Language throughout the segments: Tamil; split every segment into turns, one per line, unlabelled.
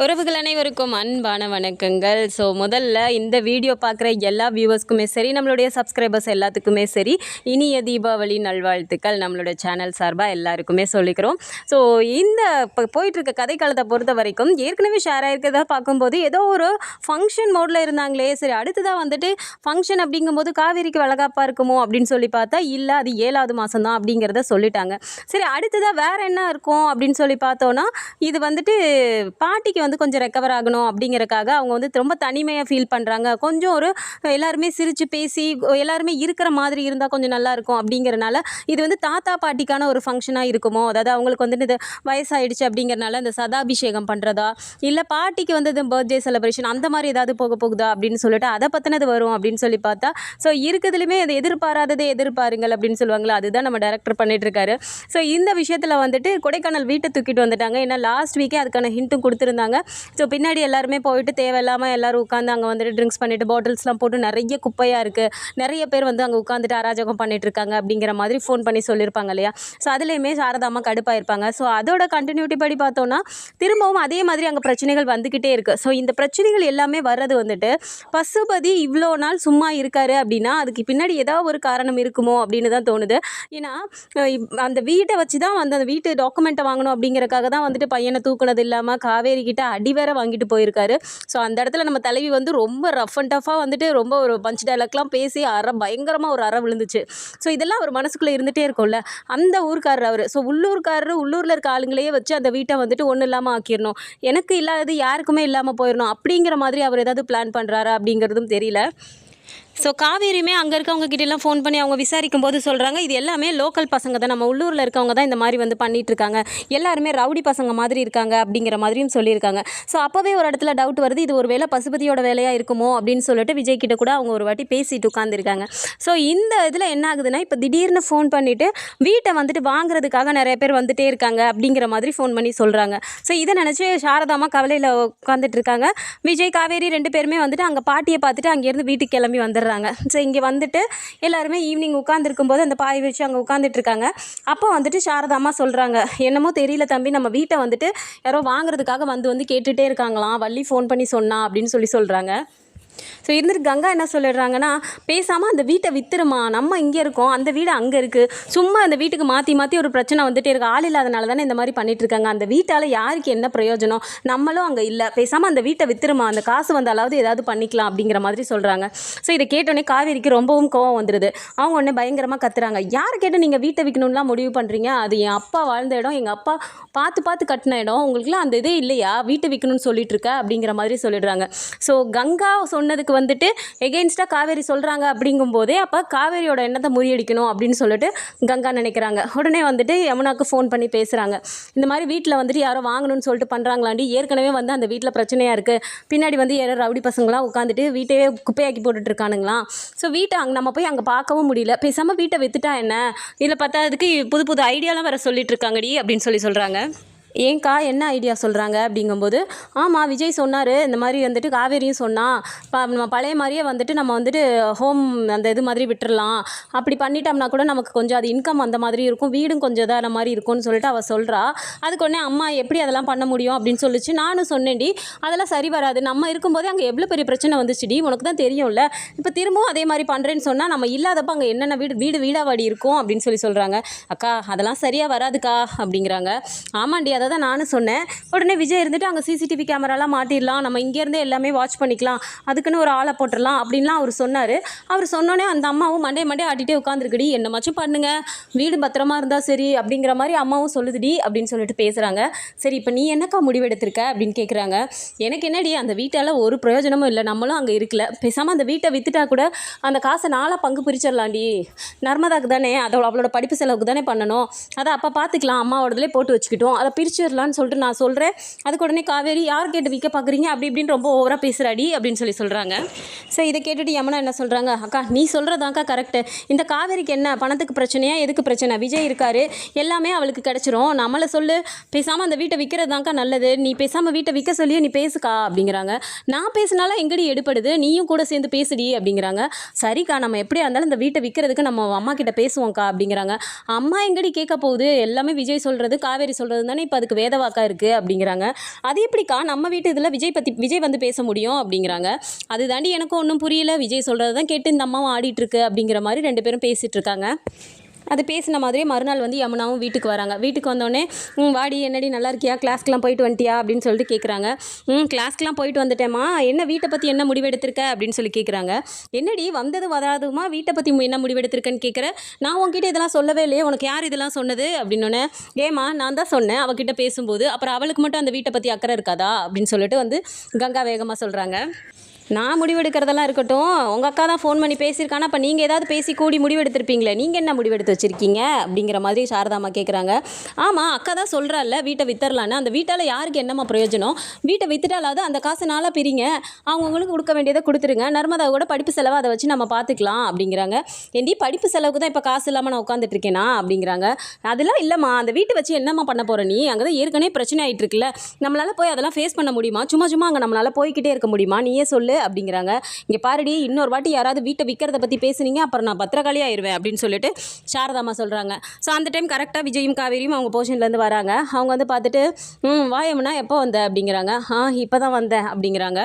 உறவுகள் அனைவருக்கும் அன்பான வணக்கங்கள். ஸோ முதல்ல இந்த வீடியோ பார்க்குற எல்லா வியூவர்ஸ்க்குமே சரி நம்மளுடைய சப்ஸ்கிரைபர்ஸ் எல்லாத்துக்குமே சரி இனிய தீபாவளி நல்வாழ்த்துக்கள் நம்மளோட சேனல் சார்பாக எல்லாருக்குமே சொல்லிக்கிறோம். ஸோ இந்த இப்போ போயிட்டுருக்க கதை காலத்தை பொறுத்த வரைக்கும் ஏற்கனவே ஷேர் ஆயிருக்கிறதா பார்க்கும்போது ஏதோ ஒரு ஃபங்க்ஷன் மோடில் இருந்தாங்களே சரி அடுத்ததாக வந்துட்டு ஃபங்க்ஷன் அப்படிங்கும்போது காவேரிக்கு வளகாப்பாக இருக்குமோ அப்படின்னு சொல்லி பார்த்தா இல்லை அது ஏழாவது மாதம் தான் அப்படிங்கிறத சொல்லிட்டாங்க. சரி அடுத்ததாக வேறு என்ன இருக்கும் அப்படின்னு சொல்லி பார்த்தோன்னா இது வந்துட்டு பாட்டிக்கு வந்து கொஞ்சம் ரெக்கவர் ஆகணும் அப்படிங்கிறக்காக அவங்க வந்து ரொம்ப தனிமையாக ஃபீல் பண்ணுறாங்க கொஞ்சம் ஒரு எல்லாருமே சிரித்து பேசி எல்லாருமே இருக்கிற மாதிரி இருந்தால் கொஞ்சம் நல்லாயிருக்கும் அப்படிங்கிறனால இது வந்து தாத்தா பாட்டிக்கான ஒரு ஃபங்க்ஷனாக இருக்குமோ? அதாவது அவங்களுக்கு வந்துட்டு இது வயசாயிடுச்சு அப்படிங்கறனால இந்த சதாபிஷேகம் பண்ணுறதா இல்லை பாட்டிக்கு வந்து இந்த பர்த்டே செலிப்ரேஷன் அந்த மாதிரி ஏதாவது போக போகுதா அப்படின்னு சொல்லிட்டு அதை பற்றினது வரும் அப்படின்னு சொல்லி பார்த்தா ஸோ இருக்கிறதுலையுமே அது எதிர்பாராததே எதிர்பாருங்கள் அப்படின்னு சொல்லுவாங்களா அதுதான் நம்ம டேரக்டர் பண்ணிட்டுருக்காரு. ஸோ இந்த விஷயத்தில் வந்துட்டு கொடைக்கானல் வீட்டை தூக்கிட்டு வந்துட்டாங்க. ஏன்னா லாஸ்ட் வீக்கே அதுக்கான ஹிண்ட்டும் கொடுத்துருந்தாங்க. ஸோ பின்னாடி எல்லாருமே போயிட்டு தேவையில்லாமல் எல்லோரும் உட்காந்து அங்கே வந்துட்டு ட்ரிங்க்ஸ் பண்ணிவிட்டு பாட்டில்ஸ்லாம் போட்டு நிறைய குப்பையாக இருக்குது நிறைய பேர் வந்து அங்கே உட்காந்துட்டு அராஜகம் பண்ணிட்டு இருக்காங்க அப்படிங்கிற மாதிரி ஃபோன் பண்ணி சொல்லியிருப்பாங்க இல்லையா? ஸோ அதுலேயுமே சாரதாமா கடுப்பாயிருப்பாங்க. ஸோ அதோட கண்டினியூட்டி படி பார்த்தோன்னா திரும்பவும் அதே மாதிரி அங்கே பிரச்சனைகள் வந்துக்கிட்டே இருக்குது ஸோ இந்த பிரச்சனைகள் எல்லாமே வர்றது வந்துட்டு பசுபதி இவ்வளோ நாள் சும்மா இருக்காரு அப்படின்னா அதுக்கு பின்னாடி ஏதாவது ஒரு காரணம் இருக்குமோ அப்படின்னு தான் தோணுது. ஏன்னா இப்- அந்த வீட்டை வச்சு தான் வந்து அந்த வீட்டு டாக்குமெண்ட்டை வாங்கணும் அப்படிங்கிறக்காக தான் வந்துட்டு பையனை தூக்குனது இல்லாமல் காவேரி கிட்ட அடி வேற வாங்கிட்டு போயிருக்காரு. ஸோ அந்த இடத்துல நம்ம தலைவி வந்து ரொம்ப ரஃப் அண்ட் டஃபாக வந்துட்டு ரொம்ப ஒரு பஞ்ச் டைலாக்லாம் பேசி அற பயங்கரமாக ஒரு அற விழுந்துச்சு. ஸோ இதெல்லாம் அவர் மனசுக்குள்ளே இருந்துகிட்டே இருக்கும்ல. அந்த ஊர்க்காரர் அவர். ஸோ உள்ளூர்காரர் உள்ளூரில் இருக்க ஆளுங்களையே வச்சு அந்த வீட்டை வந்துட்டு ஒன்றும் இல்லாமல் ஆக்கிடணும். எனக்கு இல்லாதது யாருக்குமே இல்லாமல் போயிடணும் அப்படிங்கிற மாதிரி அவர் ஏதாவது பிளான் பண்ணுறாரா அப்படிங்கிறதும் தெரியல. ஸோ காவேரியுமே அங்கே இருக்கவங்க கிட்டலாம் ஃபோன் பண்ணி அவங்க விசாரிக்கும் போது சொல்கிறாங்க இது எல்லாமே லோக்கல் பசங்க தான். நம்ம உள்ளூரில் இருக்கவங்க தான் இந்த மாதிரி வந்து பண்ணிட்டு இருக்காங்க எல்லாருமே ரவுடி பசங்க மாதிரி இருக்காங்க அப்படிங்கிற மாதிரியும் சொல்லியிருக்காங்க. ஸோ அப்போவே ஒரு இடத்துல டவுட் வருது இது ஒரு வேலை பசுபதியோட வேலையாக இருக்குமோ அப்படின்னு சொல்லிட்டு விஜய் கிட்ட கூட அவங்க ஒரு வாட்டி பேசிட்டு உட்காந்துருக்காங்க ஸோ இந்த இதில் என்ன ஆகுதுன்னா இப்போ திடீர்னு ஃபோன் பண்ணிவிட்டு வீட்டை வந்துட்டு வாங்குறதுக்காக நிறைய பேர் வந்துட்டே இருக்காங்க அப்படிங்கிற மாதிரி ஃபோன் பண்ணி சொல்கிறாங்க ஸோ இதை நினச்சி சாரதாமா கவலையில் உட்காந்துட்டு இருக்காங்க. விஜய் காவேரி ரெண்டு பேருமே வந்துட்டு அங்கே பாட்டியை பார்த்துட்டு அங்கேருந்து வீட்டுக்கு கிளம்பி வந்துடுறாங்க ஸோ இங்கே வந்துட்டு எல்லாருமே ஈவினிங் உட்காந்துருக்கும் போது அந்த பாய் வச்சு அங்கே உட்காந்துட்டு இருக்காங்க அப்போ வந்துட்டு சாரதாமா சொல்கிறாங்க என்னமோ தெரியல தம்பி நம்ம வீட்டை வந்துட்டு யாரோ வாங்குறதுக்காக வந்து வந்து கேட்டுகிட்டே இருக்காங்களாம். வள்ளி ஃபோன் பண்ணி சொன்னா அப்படின்னு சொல்லி சொல்கிறாங்க ஸோ இருந்துட்டு கங்கா என்ன சொல்லிடுறாங்கன்னா பேசாமல் அந்த வீட்டை வித்துருமா? நம்ம இங்கே இருக்கோம். அந்த வீடு அங்கே இருக்குது சும்மா அந்த வீட்டுக்கு மாற்றி மாற்றி ஒரு பிரச்சனை வந்துட்டே இருக்கு. ஆள் இல்லாதனால தானே இந்த மாதிரி பண்ணிகிட்டு இருக்காங்க அந்த வீட்டால் யாருக்கு என்ன பிரயோஜனம்? நம்மளும் அங்கே இல்லை. பேசாமல் அந்த வீட்டை வித்துருமா? அந்த காசு வந்தாலாவது ஏதாவது பண்ணிக்கலாம் அப்படிங்கிற மாதிரி சொல்கிறாங்க ஸோ இதை கேட்டோன்னே காவேரிக்கு ரொம்பவும் கோவம் வந்துடுது அவங்க உடனே பயங்கரமாக கத்துறாங்க. யார் கேட்டு நீங்கள் வீட்டை விற்கணும்லாம் முடிவு பண்ணுறீங்க அது என் அப்பா வாழ்ந்த இடம். எங்கள் அப்பா பார்த்து பார்த்து கட்டின இடம். உங்களுக்குலாம் அந்த இதே இல்லையா? வீட்டை விற்கணும்னு சொல்லிட்டு இருக்க அப்படிங்கிற மாதிரி சொல்லிடுறாங்க. ஸோ கங்கா சொன்னதுக்கு வந்துட்டு எகெயின்ஸ்டாக காவேரி சொல்கிறாங்க அப்படிங்கும்போதே அப்போ காவேரியோட எண்ணத்தை முறியடிக்கணும் அப்படின்னு சொல்லிட்டு கங்கா நினைக்கிறாங்க. உடனே வந்துட்டு யமுனாக்கு ஃபோன் பண்ணி பேசுகிறாங்க இந்த மாதிரி வீட்டில் வந்துட்டு யாரோ வாங்கணும்னு சொல்லிட்டு பண்ணுறாங்களாண்டி ஏற்கனவே வந்து அந்த வீட்டில் பிரச்சனையாக இருக்குது பின்னாடி வந்து யாரோ ரவுடி பசங்களாம் உட்காந்துட்டு வீட்டையே குப்பையாக்கி போட்டுட்ருக்கானுங்களாம். ஸோ வீட்டை அங்கே நம்ம போய் அங்கே பார்க்கவும் முடியல. பேசாமல் வீட்டை வித்துட்டா என்ன? இதில் பத்தாததுக்கு புது புது ஐடியாலாம் வேறு சொல்லிட்டு இருக்காங்கடி அப்படின்னு சொல்லி சொல்கிறாங்க ஏன்க்கா என்ன ஐடியா சொல்கிறாங்க அப்படிங்கும்போது ஆமாம் விஜய் சொன்னார் இந்த மாதிரி வந்துட்டு காவேரியும் சொன்னா ப நம்ம பழைய மாதிரியே வந்துட்டு நம்ம வந்துட்டு ஹோம் அந்த இது மாதிரி விட்டுறலாம். அப்படி பண்ணிட்டோம்னா கூட நமக்கு கொஞ்சம் அது இன்கம் அந்த மாதிரி இருக்கும் வீடும் கொஞ்சம் இதான மாதிரி இருக்கும்னு சொல்லிட்டு அவள் சொல்கிறா அதுக்கு உடனே அம்மா எப்படி அதெல்லாம் பண்ண முடியும் அப்படின்னு சொல்லிச்சு. நானும் சொன்னேன்டி அதெல்லாம் சரி வராது. நம்ம இருக்கும்போதே அங்கே எவ்வளோ பெரிய பிரச்சனை வந்துச்சுடி உனக்கு தான் தெரியும்ல. இப்போ திரும்பவும் அதே மாதிரி பண்ணுறேன்னு சொன்னால் நம்ம இல்லாதப்போ அங்கே என்னென்ன வீடு வீடு வீடாவாடி இருக்கும் அப்படின்னு சொல்லி சொல்கிறாங்க அக்கா அதெல்லாம் சரியாக வராதுக்கா அப்படிங்கிறாங்க. ஆமாண்டி அதை தான் நானும் சொன்னேன். உடனே விஜய் இருந்துட்டு அங்கே சிசிடிவி கேமராலாம் மாட்டிடலாம். நம்ம இங்கேருந்தே எல்லாமே வாட்ச் பண்ணிக்கலாம். அதுக்குன்னு ஒரு ஆளை போட்டுடலாம் அப்படின்லாம் அவர் சொன்னார். அவர் சொன்னோன்னே அந்த அம்மாவும் மண்டே மண்டே ஆட்டிகிட்டே உட்காந்துருக்குடி என்னமாச்சும் பண்ணுங்க. வீடு பத்திரமா இருந்தால் சரி அப்படிங்கிற மாதிரி அம்மாவும் சொல்லுதுடி அப்படின்னு சொல்லிட்டு பேசுகிறாங்க சரி இப்போ நீ என்னக்கா முடிவெடுத்திருக்க அப்படின்னு கேட்குறாங்க எனக்கு என்னடி அந்த வீட்டால் ஒரு பிரயோஜனமும் இல்லை. நம்மளும் அங்கே இருக்கல. பேசாமல் அந்த வீட்டை வித்துட்டா கூட அந்த காசை நாளாக பங்கு பிரிச்சிடலாண்டி நர்மதாக்கு தானே அதோட அவளோட படிப்பு செலவுக்கு தானே பண்ணணும். அதை அப்போ பார்த்துக்கலாம் அம்மாவோடதுலே போட்டு வச்சுக்கிட்டோம். அதை பிரிச்சிடலான்னு சொல்லிட்டு நான் சொல்கிறேன் அதுக்கு உடனே காவேரி யார் கேட்டு விற்க பார்க்குறீங்க அப்படி இப்படின்னு ரொம்ப ஓவராக பேசுகிறாடி அப்படின்னு சொல்லி சொல்கிறாங்க ஸோ இதை கேட்டுட்டு யமுனா என்ன சொல்கிறாங்க அக்கா நீ சொல்கிறதாக்கா கரெக்டு இந்த காவேரிக்கு என்ன? பணத்துக்கு பிரச்சனையா? எதுக்கு பிரச்சனை? விஜய் இருக்காரு. எல்லாமே அவளுக்கு கிடச்சிரும். நம்மளை சொல்லு. பேசாமல் அந்த வீட்டை விற்கிறதாக்கா நல்லது. நீ பேசாமல் வீட்டை விற்க சொல்லியே நீ பேசுக்கா அப்படிங்கிறாங்க. நான் பேசினாலும் எங்கடி எடுப்படுது நீயும் கூட சேர்ந்து பேசுடி அப்படிங்கிறாங்க. சரிக்கா நம்ம எப்படியா இருந்தாலும் இந்த வீட்டை விற்கிறதுக்கு நம்ம அம்மா கிட்ட பேசுவோம்க்கா அப்படிங்கிறாங்க. அம்மா எங்கடி கேட்க போகுது? எல்லாமே விஜய் சொல்கிறது காவேரி சொல்கிறது தானே இப்போ அதுக்கு வேதவாக்கா இருக்குது அப்படிங்கிறாங்க. அது எப்படிக்கா நம்ம வீட்டு இதில் விஜய் பற்றி விஜய் வந்து பேச முடியும் அப்படிங்கிறாங்க. அது தாண்டி எனக்கும் ஒன்றும் புரியல. விஜய் சொல்கிறது தான் கேட்டு இந்த அம்மாவும் ஆடிட்டு இருக்கு அப்படிங்கிற மாதிரி ரெண்டு பேரும் பேசிகிட்ருக்காங்க அது பேசின மாதிரியே மறுநாள் வந்து யமுனாவும் வீட்டுக்கு வராங்க. வீட்டுக்கு வந்தோடனே வாடி என்னடி நல்லா இருக்கியா? கிளாஸ்க்கெலாம் போயிட்டு வந்துட்டியா? அப்படின்னு சொல்லிட்டு கேட்குறாங்க ம் கிளாஸ்க்கெலாம் போயிட்டு வந்துட்டேம்மா. என்ன வீட்டை பற்றி என்ன முடிவெடுத்திருக்க? அப்படின்னு சொல்லி கேட்குறாங்க என்னடி வந்தது வராதுமா? வீட்டை பற்றி என்ன முடிவெடுத்திருக்கேன்னு கேட்குற நான் உன்கிட்ட இதெல்லாம் சொல்லவே இல்லையே. உனக்கு யார் இதெல்லாம் சொன்னது? அப்படின்னோடனே ஏமா நான் தான் சொன்னேன். அவகிட்ட பேசும்போது அப்புறம் அவளுக்கு மட்டும் அந்த வீட்டை பற்றி அக்கறை இருக்காதா? அப்படின்னு சொல்லிட்டு வந்து கங்கா வேகமாக சொல்கிறாங்க நான் முடிவெடுக்கிறதெல்லாம் இருக்கட்டும் உங்கள் அக்கா தான் ஃபோன் பண்ணி பேசியிருக்கானா அப்போ நீங்கள் ஏதாவது பேசி கூடி முடிவெடுத்திருப்பீங்களே நீங்கள் என்ன முடிவெடுத்து வச்சுருக்கீங்க? அப்படிங்கிற மாதிரி சாரதாம்மா கேட்குறாங்க ஆமாம் அக்கா தான் சொல்கிறாள்ல வீட்டை வித்தரலான்னு. அந்த வீட்டால் யாருக்கு என்னம்மா பிரயோஜனம்? வீட்டை வித்துட்டாலாவது அந்த காசு நாளாக பிரிங்க. அவங்கவுங்களுக்கு கொடுக்க வேண்டியதை கொடுத்துருங்க. நர்மதா கூட படிப்பு செலவு அதை வச்சு நம்ம பார்த்துக்கலாம் அப்படிங்கிறாங்க. ஏண்டி படிப்பு செலவுக்கு தான் இப்போ காசு இல்லாமல் நான் உட்காந்துட்டு இருக்கேனா? அப்படிங்கிறாங்க. அதெல்லாம் இல்லைம்மா அந்த வீட்டை வச்சு என்னம்மா பண்ண போகிற நீ? அங்கே தான் ஏற்கனவே பிரச்சனை ஆகிட்டு இருக்குல்ல. நம்மளால் போய் அதெல்லாம் ஃபேஸ் பண்ண முடியுமா? சும்மா சும்மா அங்கே நம்மளால் போய்கிட்டே இருக்க முடியுமா? நீயே சொல்லு. அப்படிங்கிறாங்க. இங்கே பாருடி இன்னொரு வாட்டி யாராவது வீட்டை விற்கிறத பற்றி பேசுனீங்க அப்புறம் நான் பத்திரகாளி ஆயிடுவேன் அப்படின்னு சொல்லிட்டு சாரதாம்மா சொல்கிறாங்க ஸோ அந்த டைம் கரெக்டாக விஜயும் காவேரியும் அவங்க போர்ஷன்லேருந்து வராங்க. அவங்க வந்து பார்த்துட்டு ம் வாயம்னா எப்போ வந்த? அப்படிங்கிறாங்க. ஆ இப்போ தான் வந்தேன். அப்படிங்கிறாங்க.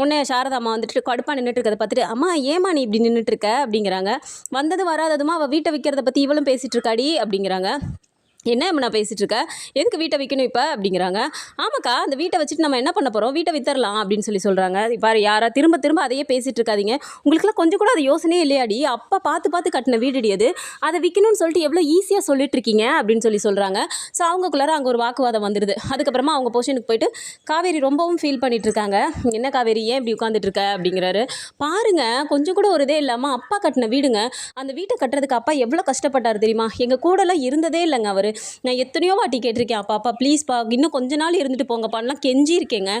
உடனே சாரதாம்மா வந்துட்டு கடுப்பாக நின்றுட்டு இருக்கிறத பார்த்துட்டு அம்மா ஏமா நீ இப்படி நின்றுட்டு இருக்க அப்படிங்கிறாங்க. வந்தது வராததுமா அவள் வீட்டை விற்கிறத பற்றி இவளும் பேசிகிட்டு இருக்காடி அப்படிங்கிறாங்க. என்ன நான் பேசிகிட்டு இருக்கேன் எதுக்கு வீட்டை விற்கணும் இப்போ? அப்படிங்கிறாங்க. ஆமாக்கா அந்த வீட்டை வச்சுட்டு நம்ம என்ன பண்ண போகிறோம் வீட்டை வித்தரலாம் அப்படின்னு சொல்லி சொல்கிறாங்க இப்போ யாரா திரும்ப திரும்ப அதையே பேசிகிட்டு இருக்காதீங்க உங்களுக்குலாம் கொஞ்சம் கூட அது யோசனையே இல்லையாடி? அப்பா பார்த்து பார்த்து கட்டின வீடுடி அது. அதை விற்கணும்னு சொல்லிட்டு எவ்வளோ ஈஸியாக சொல்லிட்டு இருக்கீங்க அப்படின்னு சொல்லி சொல்கிறாங்க ஸோ அவங்கக்குள்ளார அங்கே ஒரு வாக்குவாதம் வந்துடுது அதுக்கப்புறமா அவங்க போர்ஷனுக்கு போயிட்டு காவேரி ரொம்பவும் ஃபீல் பண்ணிட்டு இருக்காங்க என்ன காவேரி ஏன் இப்படி உட்காந்துட்டு இருக்க அப்படிங்கிறாரு. பாருங்க கொஞ்சம் கூட ஒரு இதே இல்லாமல் அப்பா கட்டின வீடுங்க அந்த வீட்டை கட்டுறதுக்கு அப்பா எவ்வளோ கஷ்டப்பட்டார் தெரியுமா? எங்கள் கூடலாம் இருந்ததே இல்லைங்க அவர். நான் எத்தனையோ வாட்டி கேட்டிருக்கேன் அப்பா அப்பா ப்ளீஸ்ப்பா இன்னும் கொஞ்ச நாள் இருந்துட்டு போங்கப்பான்லாம் கெஞ்சியிருக்கேங்க.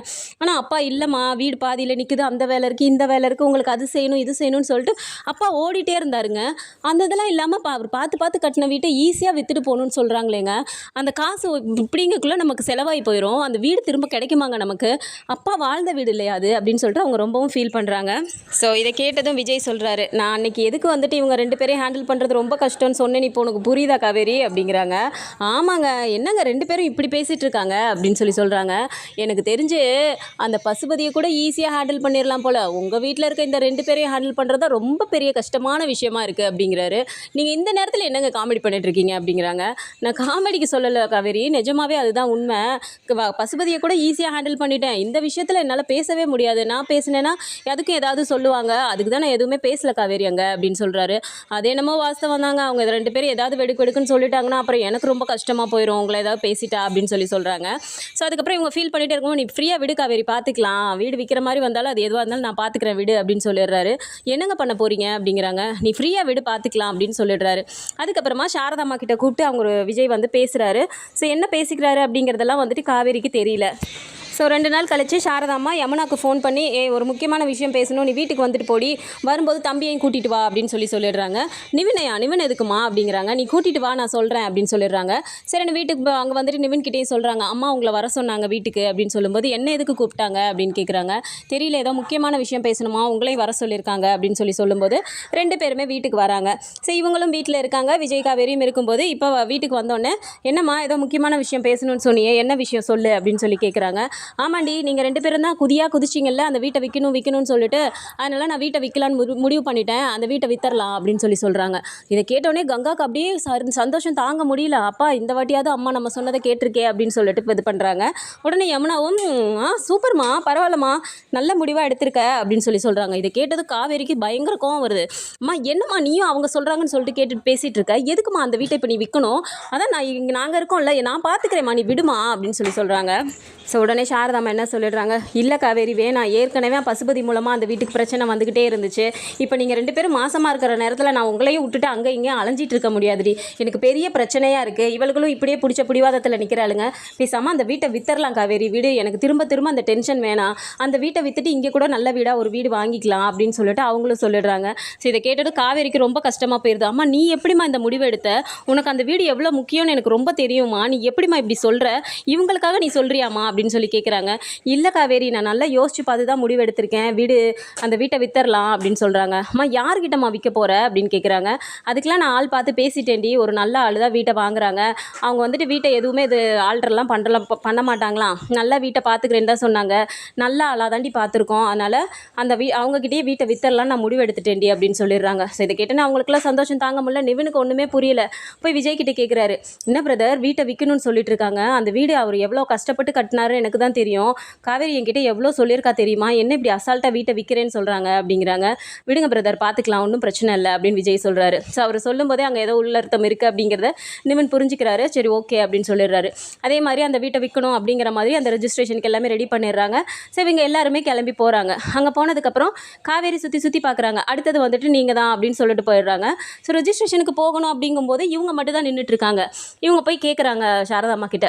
ஆனால் அப்பா இல்லைம்மா வீடு பாதியில் நிற்குது அந்த வேலை இருக்குது இந்த வேலை இருக்குது உங்களுக்கு அது செய்யணும் இது செய்யணும்னு சொல்லிட்டு அப்பா ஓடிட்டே இருந்தாருங்க. அந்த இதெல்லாம் இல்லாமல் பா அவர் பார்த்து பார்த்து கட்டின வீட்டை ஈஸியாக விற்றுட்டு போகணும்னு சொல்கிறாங்களேங்க அந்த காசு இப்படிங்கக்குள்ளே நமக்கு செலவாகி போயிடும் அந்த வீடு திரும்ப கிடைக்குமாங்க நமக்கு. அப்பா வாழ்ந்த வீடு இல்லையா அது? அப்படின்னு சொல்லிட்டு அவங்க ரொம்பவும் ஃபீல் பண்ணுறாங்க ஸோ இதை கேட்டதும் விஜய் சொல்கிறாரு நான் அன்னைக்கு எதுக்கு வந்துட்டு இவங்க ரெண்டு பேரையும் ஹேண்டில் பண்ணுறது ரொம்ப கஷ்டம்னு சொன்னேன் இப்போ உனக்கு புரியுதா காவேரி? அப்படிங்கிறாங்க. ஆமாங்க என்னங்க ரெண்டு பேரும் இப்படி பேசிகிட்டு இருக்காங்க அப்படின்னு சொல்லி சொல்கிறாங்க எனக்கு தெரிஞ்சு அந்த பசுபதியை கூட ஈஸியாக ஹேண்டில் பண்ணிடலாம் போல். உங்கள் வீட்டில் இருக்க இந்த ரெண்டு பேரையும் ஹேண்டில் பண்ணுறது தான் ரொம்ப பெரிய கஷ்டமான விஷயமா இருக்குது அப்படிங்கிறாரு. நீங்கள் இந்த நேரத்தில் என்னங்க காமெடி பண்ணிட்டு இருக்கீங்க அப்படிங்கிறாங்க. நான் காமெடிக்கு சொல்லலை காவேரி நிஜமாவே அதுதான் உண்மை. பசுபதியை கூட ஈஸியாக ஹேண்டில் பண்ணிட்டேன். இந்த விஷயத்தில் என்னால் பேசவே முடியாது. நான் பேசினேன்னா அதுக்கும் ஏதாவது சொல்லுவாங்க. அதுக்கு தான் நான் எதுவுமே பேசல காவேரி அங்கே அப்படின்னு சொல்கிறாரு அது என்னமோ வாஸ்தவம் தாங்க. அவங்க ரெண்டு பேரும் ஏதாவது வெடுக்கு வெடுக்குன்னு சொல்லிட்டாங்கன்னா அப்புறம் எனக்கு ரொம்ப கஷ்டமாக போயிடும் உங்களை ஏதாவது பேசிட்டா அப்படின்னு சொல்லி சொல்கிறாங்க ஸோ அதுக்கப்புறம் இவங்க ஃபீல் பண்ணிட்டே இருக்கும் நீ ஃப்ரீயாக விடு காவேரி பார்த்துக்கலாம் வீடு விற்கிற மாதிரி வந்தாலும் அது எதுவாக இருந்தாலும் நான் பார்த்துக்கிறேன் விடு அப்படின்னு சொல்லிடுறாரு. என்னங்க பண்ண போகிறீங்க அப்படிங்கிறாங்க. நீ ஃப்ரீயாக விடு பார்த்துக்கலாம் அப்படின்னு சொல்லிடுறாரு. அதுக்கப்புறமா சாரதாம்மா கிட்ட கூப்பிட்டு அவங்க ஒரு விஜய் வந்து பேசுகிறாரு ஸோ என்ன பேசிக்கிறாரு அப்படிங்கிறதெல்லாம் வந்துட்டு காவேரிக்கு தெரியல. ஸோ ரெண்டு நாள் கழிச்சு சாரதாம்மா யமுனாக்கு ஃபோன் பண்ணி ஏ ஒரு முக்கியமான விஷயம் பேசணும். நீ வீட்டுக்கு வந்துட்டு போடி. வரும்போது தம்பியையும் கூட்டிட்டு வா அப்படின்னு சொல்லி சொல்லிடுறாங்க. நிவினையா? நிவின் எதுக்குமா? அப்படிங்கிறாங்க. நீ கூட்டிட்டு வா நான் சொல்கிறேன் அப்படின்னு சொல்லிடுறாங்க. சரி நான் வீட்டுக்கு அங்கே வந்துட்டு நிவின் கிட்டேயும் சொல்கிறாங்க அம்மா உங்களை வர சொன்னாங்க வீட்டுக்கு அப்படின்னு சொல்லும்போது என்ன எதுக்கு கூப்பிட்டாங்க? அப்படின்னு கேட்குறாங்க தெரியல ஏதோ முக்கியமான விஷயம் பேசணுமா? உங்களையும் வர சொல்லியிருக்காங்க அப்படின்னு சொல்லி சொல்லும்போது ரெண்டு பேருமே வீட்டுக்கு வராங்க. சரி இவங்களும் வீட்டில் இருக்காங்க. விஜய் காவேரியும் இருக்கும்போது இப்போ வீட்டுக்கு வந்தோடனே என்னம்மா ஏதோ முக்கியமான விஷயம் பேசணும்னு சொன்னியே என்ன விஷயம் சொல்லு? அப்படின்னு சொல்லி கேட்குறாங்க ஆமாண்டி நீங்கள் ரெண்டு பேரும் தான் குதியாக குதிச்சிங்கல்ல அந்த வீட்டை விற்கணும் விற்கணும்னு சொல்லிட்டு அதனால் நான் வீட்டை விற்கலான்னு முடிவு பண்ணிட்டேன். அந்த வீட்டை வித்தரலாம் அப்படின்னு சொல்லி சொல்கிறாங்க இதை கேட்டோடனே கங்காக்கு அப்படியே சந்தோஷம் தாங்க முடியல. அப்பா இந்த வாட்டியாவது அம்மா நம்ம சொன்னதை கேட்டிருக்கே அப்படின்னு சொல்லிட்டு இது பண்ணுறாங்க உடனே யமுனாவும் ஆ சூப்பர்மா பரவாயில்லம்மா நல்ல முடிவாக எடுத்திருக்க அப்படின்னு சொல்லி சொல்கிறாங்க இதை கேட்டது காவேரிக்கு பயங்கர கோவம் வருது. அம்மா என்னம்மா நீயும் அவங்க சொல்கிறாங்கன்னு சொல்லிட்டு கேட்டுட்டு பேசிகிட்டு இருக்க? எதுக்குமா அந்த வீட்டை இப்போ நீ விற்கணும் அதான் நான் இங்கே நாங்கள் இருக்கோம்ல நான் பார்த்துக்கிறேம்மா நீ விடுமா அப்படின்னு சொல்லி சொல்கிறாங்க ஸோ உடனே சாரதாம்மா என்ன சொல்லிடுறாங்க? இல்லை காவேரி வேணாம். ஏற்கனவே பசுபதி மூலமாக அந்த வீட்டுக்கு பிரச்சனை வந்துக்கிட்டே இருந்துச்சு. இப்போ நீங்கள் ரெண்டு பேரும் மாசமாக இருக்கிற நேரத்தில் நான் உங்களையும் விட்டுட்டு அங்கே இங்கே அலைஞ்சிட்டு இருக்க முடியாதுடி. எனக்கு பெரிய பிரச்சனையாக இருக்குது இவளுகளும் இப்படியே பிடிச்ச பிடிவாதத்தில் நிற்கிறாளுங்க பேசாமல் அந்த வீட்டை வித்தரலாம் காவேரி. வீடு எனக்கு திரும்ப திரும்ப அந்த டென்ஷன் வேணாம். அந்த வீட்டை வித்துட்டு இங்கே கூட நல்ல வீடாக ஒரு வீடு வாங்கிக்கலாம் அப்படின்னு சொல்லிட்டு அவங்களும் சொல்லிடுறாங்க. ஸோ இதை கேட்டுட்டு காவேரிக்கு ரொம்ப கஷ்டமாக போயிடுது அம்மா நீ எப்படிம்மா இந்த முடிவு எடுத்த? உனக்கு அந்த வீடு எவ்வளோ முக்கியம்னு எனக்கு ரொம்ப தெரியுமா? நீ எப்படிம்மா இப்படி சொல்கிற இவங்களுக்காக நீ சொல்கிறியாம்மா அப்படின்னு சொல்லி கேட்குறாங்க இல்லை காவேரி நான் நல்லா யோசிச்சு பார்த்து தான் முடிவு எடுத்திருக்கேன் வீடு அந்த வீட்டை வித்தரலாம் அப்படின்னு சொல்கிறாங்க அம்மா யார்கிட்டம்மா விற்க போகிற அப்படின்னு கேட்குறாங்க அதுக்கெலாம் நான் ஆள் பார்த்து பேசிட்டேன்டி. ஒரு நல்ல ஆள் தான் வீட்டை வாங்குறாங்க. அவங்க வந்துட்டு வீட்டை எதுவுமே இது ஆல்ட்ரெல்லாம் பண்ணலாம் பண்ண மாட்டாங்களாம் நல்லா வீட்டை பார்த்துக்கிறேன்னு தான் சொன்னாங்க. நல்ல ஆளாக தாண்டி பார்த்துருக்கோம். அதனால் அந்த வீ அவங்கக்கிட்டேயே வீட்டை வித்தரலாம் நான் முடிவு எடுத்துட்டேன்டி அப்படின்னு சொல்லிடுறாங்க. ஸோ இதை கேட்டேன்னா அவங்களுக்குலாம் சந்தோஷம் தாங்க முடியல. நிவினுக்கு ஒன்றுமே புரியல. போய் விஜய் கிட்டே கேட்குறாரு என்ன பிரதர் வீட்டை விற்கணும்னு சொல்லிட்டு இருக்காங்க. அந்த வீடு அவர் எவ்வளோ கஷ்டப்பட்டு கட்டினாரு. எனக்கு தான் தெரியும். காவேரி என்கிட்ட எவ்வளோ சொல்லியிருக்கா தெரியுமா? என்ன இப்படி அசால்ட்டாக வீட்டை விற்கிறேன்னு சொல்கிறாங்க அப்படிங்கிறாங்க. விடுங்க பிரதர் பார்த்துக்கலாம் ஒன்றும் பிரச்சனை இல்லை அப்படின்னு விஜய் சொல்கிறாரு ஸோ அவர் சொல்லும்போதே அங்கே ஏதோ உள்ளர்த்தம் இருக்குது அப்படிங்கிறத நிவன் புரிஞ்சுக்கிறாரு. சரி ஓகே அப்படின்னு சொல்லிடுறாரு. அதே மாதிரி அந்த வீட்டை விற்கணும் அப்படிங்கிற மாதிரி அந்த ரெஜிஸ்ட்ரேஷனுக்கு எல்லாமே ரெடி பண்ணிடுறாங்க. ஸோ இவங்க எல்லாருமே கிளம்பி போகிறாங்க அங்கே போனதுக்கப்புறம் காவேரி சுற்றி சுற்றி பார்க்குறாங்க அடுத்தது வந்துட்டு நீங்கள் தான் அப்படின்னு சொல்லிட்டு போயிடுறாங்க. ஸோ ரெஜிஸ்ட்ரேஷனுக்கு போகணும் அப்படிங்கும்போது இவங்க மட்டும் தான் நின்றுட்டு இருக்காங்க. இவங்க போய் கேட்குறாங்க சாரதா அம்மா கிட்ட.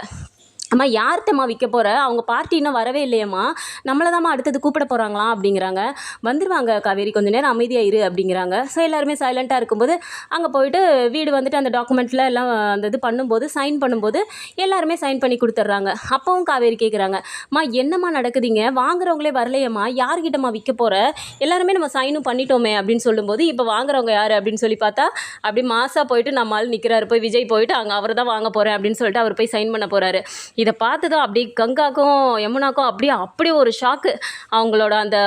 அம்மா யார்கிட்டம்மா விற்க போகிற அவங்க பார்ட்டி இன்னும் வரவே இல்லையம்மா. நம்மளை தாம்மா அடுத்தது கூப்பிட போகிறாங்களாம் அப்படிங்கிறாங்க. வந்துடுவாங்க காவேரி. கொஞ்சம் நேரம் அமைதியாக இரு அப்படிங்கிறாங்க. ஸோ எல்லாருமே சைலண்ட்டாக இருக்கும்போது அங்கே போயிட்டு வீடு வந்துட்டு அந்த டாக்குமெண்ட்டில் எல்லாம் அந்த இது பண்ணும்போது சைன் பண்ணும்போது எல்லாருமே சைன் பண்ணி கொடுத்துட்றாங்க. அப்பவும் காவேரி கேட்குறாங்க அம்மா என்னம்மா நடக்குதுங்க? வாங்குறவங்களே வரலையம்மா. யார்கிட்டம்மா விற்க போகிற எல்லாருமே நம்ம சைனும் பண்ணிட்டோமே அப்படின்னு சொல்லும்போது இப்போ வாங்குறவங்க யார்? அப்படின்னு சொல்லி பார்த்தா அப்படி மாசாக போயிட்டு நம்மளால் நிற்கிறாரு போய் விஜய் போயிட்டு அங்கே அவர் தான் வாங்க போகிறேன் அப்படின்னு சொல்லிட்டு அவர் போய் சைன் பண்ண போகிறாரு இதை பார்த்ததும் அப்படியே கங்காக்கும் யமுனாக்கும் அப்படியே அப்படியே ஒரு ஷாக்கு அவங்களோட அந்த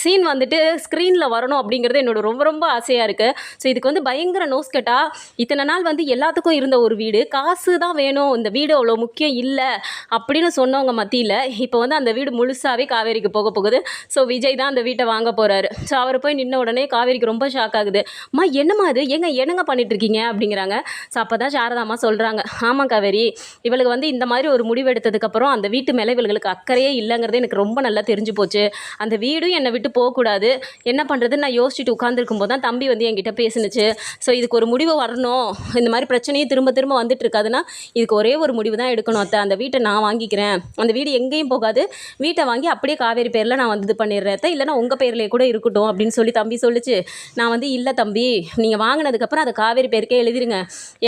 சீன் வந்துட்டு ஸ்க்ரீனில் வரணும் அப்படிங்கிறது என்னோட ரொம்ப ரொம்ப ஆசையாக இருக்குது ஸோ இதுக்கு வந்து பயங்கர நோஸ் கேட்டால் இத்தனை நாள் வந்து எல்லாத்துக்கும் இருந்த ஒரு வீடு. காசு தான் வேணும். இந்த வீடு அவ்வளோ முக்கியம் இல்லை அப்படின்னு சொன்னவங்க மத்தியில் இப்போ வந்து அந்த வீடு முழுசாகவே காவேரிக்கு போக போகுது. ஸோ விஜய் தான் அந்த வீட்டை வாங்க போகிறாரு ஸோ அவர் போய் நின்ன உடனே காவேரிக்கு ரொம்ப ஷாக் ஆகுது. அம்மா என்னம்மா அது ஏங்க என்னங்க பண்ணிட்டு இருக்கீங்க? அப்படிங்கிறாங்க. ஸோ அப்போ தான் சாரதாம்மா சொல்கிறாங்க ஆமாம் காவேரி. இவளுக்கு வந்து இந்த மாதிரி ஒரு முடிவு எடுத்ததுக்கப்புறம் அந்த வீட்டு மேலே இவளுக்கு அக்கறையே இல்லைங்கிறது எனக்கு ரொம்ப நல்லா தெரிஞ்சு போச்சு. அந்த வீடும் என்னை விட்டு போகக்கூடாது. என்ன பண்ணுறதுன்னு நான் யோசிச்சுட்டு உட்காந்துருக்கும் போது தான் தம்பி வந்து என்கிட்ட பேசுனுச்சு. ஸோ இதுக்கு ஒரு முடிவு வரணும். இந்த மாதிரி பிரச்சனையும் திரும்ப திரும்ப வந்துட்டு இருக்காதுன்னா இதுக்கு ஒரே ஒரு முடிவு தான் எடுக்கணும் அத்தை. அந்த வீட்டை நான் வாங்கிக்கிறேன். அந்த வீடு எங்கேயும் போகாது. வீட்டை வாங்கி அப்படியே காவேரி பேரில் நான் வந்து இது பண்ணிடுறேன். அத்தை இல்லைன்னா உங்கள் பேர்லேயே கூட இருக்கட்டும் அப்படின்னு சொல்லி தம்பி சொல்லிச்சு. நான் வந்து இல்லை தம்பி நீங்கள் வாங்கினதுக்கப்புறம் அதை காவேரி பேருக்கே எழுதிருங்க.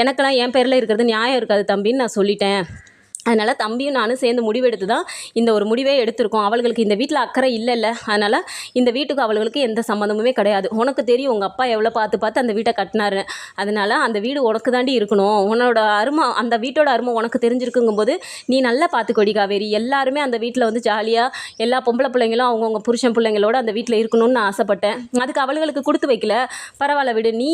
எனக்கெல்லாம் என் பேரில் இருக்கிறது நியாயம் இருக்காது தம்பின்னு நான் சொல்லிட்டேன். அதனால் தம்பியும் நானும் சேர்ந்து முடிவெடுத்து தான் இந்த ஒரு முடிவே எடுத்திருக்கோம். அவளுகளுக்கு இந்த வீட்டில் அக்கறை இல்லைல்ல. அதனால் இந்த வீட்டுக்கு அவளுகளுக்கு எந்த சம்மந்தமுமே கிடையாது. உனக்கு தெரியும் உங்கள் அப்பா எவ்வளோ பார்த்து பார்த்து அந்த வீட்டை கட்டினாரு. அதனால் அந்த வீடு உனக்கு தாண்டி இருக்கணும். உன்னோட அருமை அந்த வீட்டோட அருமை உனக்கு தெரிஞ்சிருக்குங்கும்போது நீ நல்லா பார்த்துக்கொடி காவேரி. எல்லாருமே அந்த வீட்டில் வந்து ஜாலியாக எல்லா பொம்பளை பிள்ளைங்களும் அவங்கவுங்க புருஷன் பிள்ளைங்களோட அந்த வீட்டில் இருக்கணும்னு நான் ஆசைப்பட்டேன். அதுக்கு அவளுகளுக்கு கொடுத்து வைக்கல. பரவாயில்ல விடு நீ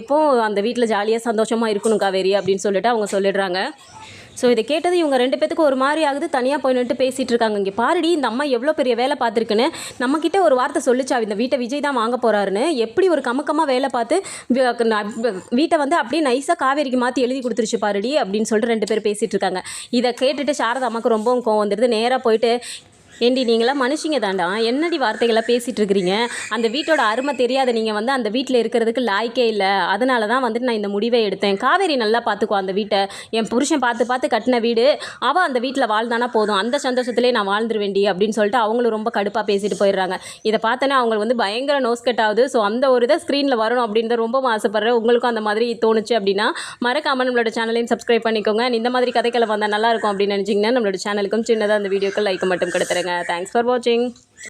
எப்போ அந்த வீட்டில் ஜாலியாக சந்தோஷமாக இருக்கணும் காவேரி அப்படின்னு சொல்லிட்டு அவங்க சொல்லிடுறாங்க. ஸோ இதை கேட்டது இவங்க ரெண்டு பேத்துக்கு ஒரு மாதிரி ஆகுது. தனியாக போய் நின்று பேசிகிட்டு இருக்காங்க. இங்கே பாருடி இந்த அம்மா எவ்வளோ பெரிய வேலை பார்த்துருக்குன்னு. நம்மக்கிட்ட ஒரு வார்த்தை சொல்லிச்சா. இந்த வீட்டை விஜய் தான் வாங்க போகிறாருன்னு எப்படி ஒரு கமக்கமாக வேலை பார்த்து வீட்டை வந்து அப்படியே நைஸாக காவேரிக்கு மாற்றி எழுதி கொடுத்துருச்சு பாருடி அப்படின்னு சொல்லிட்டு ரெண்டு பேர் பேசிகிட்டு இருக்காங்க. இதை கேட்டுட்டு சாரதா அம்மாவுக்கு ரொம்பவும் கோவம் வந்துடுது நேராக போயிட்டு ஏண்டி நீங்களாம் மனுஷங்க தாண்டா. என்னடி வார்த்தைகளாக பேசிகிட்டு இருக்கிறீங்க? அந்த வீட்டோட அருமை தெரியாத நீங்கள் வந்து அந்த வீட்டில் இருக்கிறதுக்கு லாய்க்கே இல்லை. அதனால தான் வந்துட்டு நான் இந்த முடிவை எடுத்தேன். காவேரி நல்லா பார்த்துக்கோ அந்த வீட்டை. என் புருஷன் பார்த்து பார்த்து கட்டின வீடு. அவள் அந்த வீட்டில் வாழ்ந்தானா போதும். அந்த சந்தோஷத்திலே நான் வாழ்ந்துருவேண்டி அப்படின்னு சொல்லிட்டு அவங்களும் ரொம்ப கடுப்பாக பேசிட்டு போயிடுறாங்க. இதை பார்த்தோன்னே அவங்க வந்து பயங்கர நோஸ் கட் ஆகுது. ஸோ அந்த ஒரு இதை ஸ்க்ரீனில் வரணும் அப்படின்னு ரொம்ப ஆசைப்பட்றேன். உங்களுக்கும் அந்த மாதிரி தோணுச்சு அப்படின்னா மறக்காம நம்மளோட சேனலையும் சப்ஸ்கிரைப் பண்ணிக்கோங்க. இந்த மாதிரி கதைகளை வந்தால் நல்லா இருக்கும் அப்படின்னு நினச்சிங்கன்னா நம்மளோட சேனலுக்கும் சின்னதாக அந்த வீடியோக்கு லைக் மட்டும் கொடுத்துருங்க. தேங்க்ஸ் ஃபார் வாட்சிங்